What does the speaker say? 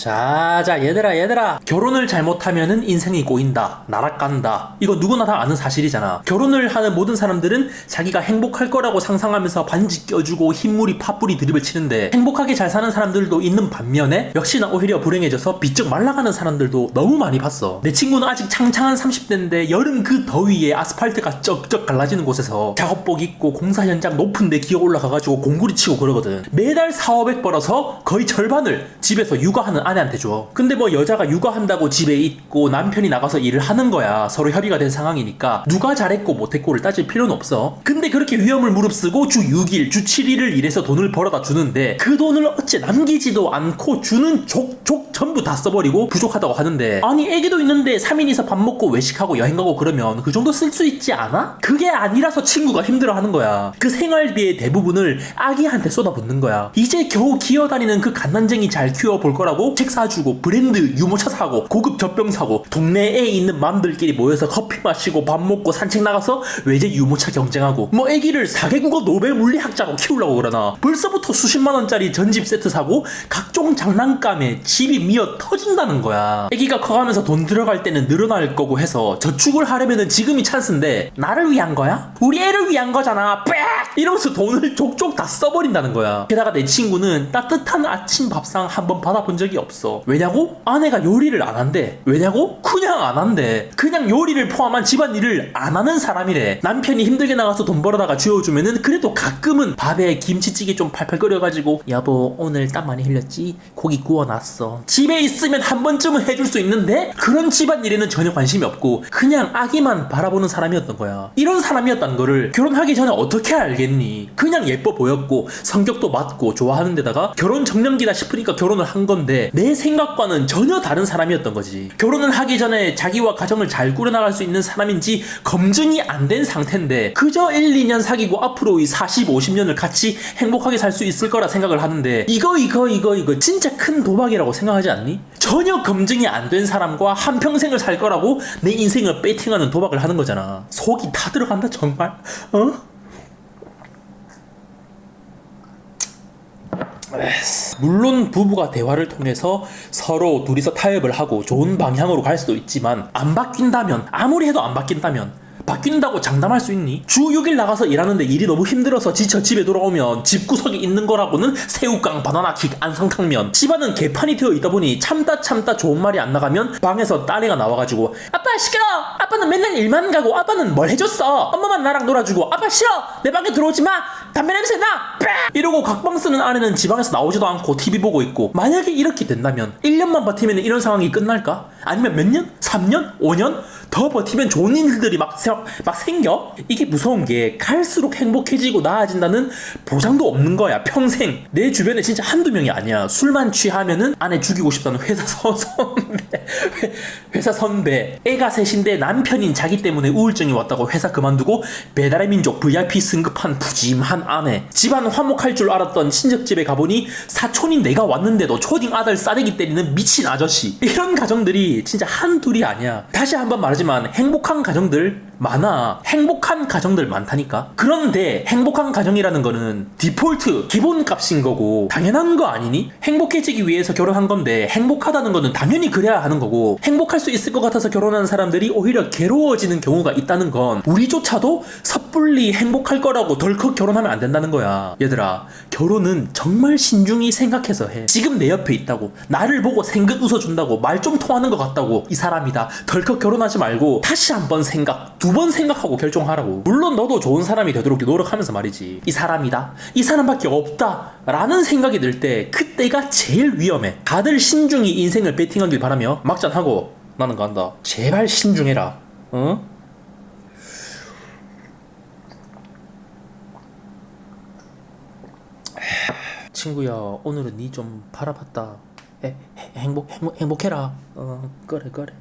자, 자, 얘들아, 얘들아. 결혼을 잘못하면은 인생이 꼬인다. 나락간다. 이거 누구나 다 아는 사실이잖아. 결혼을 하는 모든 사람들은 자기가 행복할 거라고 상상하면서 반지 껴주고 흰물이 팥불이 드립을 치는데 행복하게 잘 사는 사람들도 있는 반면에 역시나 오히려 불행해져서 비쩍 말라가는 사람들도 너무 많이 봤어. 내 친구는 아직 창창한 30대인데 여름 그 더위에 아스팔트가 쩍쩍 갈라지는 곳에서 작업복 입고 공사 현장 높은 데 기어 올라가가지고 공구리 치고 그러거든. 매달 4, 500 벌어서 거의 절반을 집에서 육아하는 아내한테 줘. 근데 뭐 여자가 육아한다고 집에 있고 남편이 나가서 일을 하는 거야. 서로 협의가 된 상황이니까 누가 잘했고 못했고를 따질 필요는 없어. 근데 그렇게 위험을 무릅쓰고 주 6일, 주 7일을 일해서 돈을 벌어다 주는데 그 돈을 어째 남기지도 않고 주는 족족 전부 다 써버리고 부족하다고 하는데 아니 애기도 있는데 3인이서 밥 먹고 외식하고 여행 가고 그러면 그 정도 쓸 수 있지 않아? 그게 아니라서 친구가 힘들어하는 거야. 그 생활비의 대부분을 아기한테 쏟아붓는 거야. 이제 겨우 기어다니는 그 갓난쟁이 잘 키워볼 거라고 책 사주고 브랜드 유모차 사고 고급 젖병 사고 동네에 있는 맘들끼리 모여서 커피 마시고 밥 먹고 산책 나가서 외제 유모차 경쟁하고 뭐 애기를 4개국어 노벨 물리학자로 키우려고 그러나 벌써부터 수십만 원짜리 전집 세트 사고 각종 장난감에 집이 미어 터진다는 거야. 애기가 커가면서 돈 들어갈 때는 늘어날 거고 해서 저축을 하려면은 지금이 찬스인데 나를 위한 거야? 우리 애를 위한 거잖아. 빽! 이러면서 돈을 족족 다 써버린다는 거야. 게다가 내 친구는 따뜻한 아침 밥상 한번 받아본 적이 없어. 왜냐고? 아내가 요리를 안 한대. 왜냐고? 그냥 안 한대. 그냥 요리를 포함한 집안일을 안 하는 사람이래. 남편이 힘들게 나가서 돈 벌어다가 쥐어주면은 그래도 가끔은 밥에 김치찌개 좀 팔팔 끓여가지고 여보 오늘 땀 많이 흘렸지? 고기 구워놨어. 집에 있으면 한 번쯤은 해줄 수 있는데 그런 집안일에는 전혀 관심이 없고 그냥 아기만 바라보는 사람이었던 거야. 이런 사람이었다는 거를 결혼하기 전에 어떻게 알겠니? 그냥 예뻐 보였고 성격도 맞고 좋아하는 데다가 결혼 정년기다 싶으니까 결혼을 한 건데 내 생각과는 전혀 다른 사람이었던 거지. 결혼을 하기 전에 자기와 가정을 잘 꾸려나갈 수 있는 사람인지 검증이 안 된 상태인데 그저 1, 2년 사귀고 앞으로 이 40, 50년을 같이 행복하게 살 수 있을 거라 생각을 하는데 이거 이거 이거 이거 진짜 큰 도박이라고 생각하지 않니? 전혀 검증이 안 된 사람과 한평생을 살 거라고 내 인생을 베팅하는 도박을 하는 거잖아. 속이 다 들어간다 정말. 어? 물론 부부가 대화를 통해서 서로 둘이서 타협을 하고 좋은 방향으로 갈 수도 있지만 안 바뀐다면 아무리 해도 안 바뀐다면 바뀐다고 장담할 수 있니? 주 6일 나가서 일하는데 일이 너무 힘들어서 지쳐 집에 돌아오면 집구석에 있는 거라고는 새우깡, 바나나킥, 안성탕면 집안은 개판이 되어 있다 보니 참다 참다 좋은 말이 안 나가면 방에서 딸애가 나와가지고 아빠 시끄러! 아빠는 맨날 일만 가고 아빠는 뭘 해줬어? 엄마만 나랑 놀아주고 아빠 싫어! 내 방에 들어오지 마! 담배 냄새 나! 빽! 이러고 각방 쓰는 아내는 지방에서 나오지도 않고 TV 보고 있고 만약에 이렇게 된다면 1년만 버티면 이런 상황이 끝날까? 아니면 몇 년? 3년? 5년? 더 버티면 좋은 일들이 막, 세- 막 생겨? 이게 무서운 게 갈수록 행복해지고 나아진다는 보장도 없는 거야 평생 내 주변에 진짜 한두 명이 아니야 술만 취하면은 아내 죽이고 싶다는 회사 선, 선배 회- 회사 선배. 애가 셋인데 남편인 자기 때문에 우울증이 왔다고 회사 그만두고 배달의 민족 VIP 승급한 푸짐한 아내. 집안 화목할 줄 알았던 친척집에 가보니 사촌인 내가 왔는데도 초딩 아들 싸대기 때리는 미친 아저씨. 이런 가정들이 진짜 한둘이 아니야. 다시 한번 말하지만 행복한 가정들 많아. 행복한 가정들 많다니까. 그런데 행복한 가정이라는 거는 디폴트 기본 값인 거고 당연한 거 아니니? 행복해지기 위해서 결혼한 건데 행복하다는 거는 당연히 그래야 하는 거고 행복할 수 있을 것 같아서 결혼하는 사람들이 오히려 괴로워지는 경우가 있다는 건 우리조차도 섣불리 행복할 거라고 덜컥 결혼하면 안 된다는 거야. 얘들아 결혼은 정말 신중히 생각해서 해. 지금 내 옆에 있다고 나를 보고 생긋 웃어준다고 말 좀 통하는 것 같다고 이 사람이다 덜컥 결혼하지 말고 다시 한번 생각 두번 생각하고 결정하라고. 물론 너도 좋은 사람이 되도록 노력하면서 말이지. 이 사람이다. 이 사람밖에 없다. 라는 생각이 들 때 그때가 제일 위험해. 다들 신중히 인생을 베팅하길 바라며 막잔하고 나는 간다. 제발 신중해라. 어? 친구야 오늘은 니 좀 바라봤다. 해- 해- 행복, 행복 행복해라. 어 그래 그래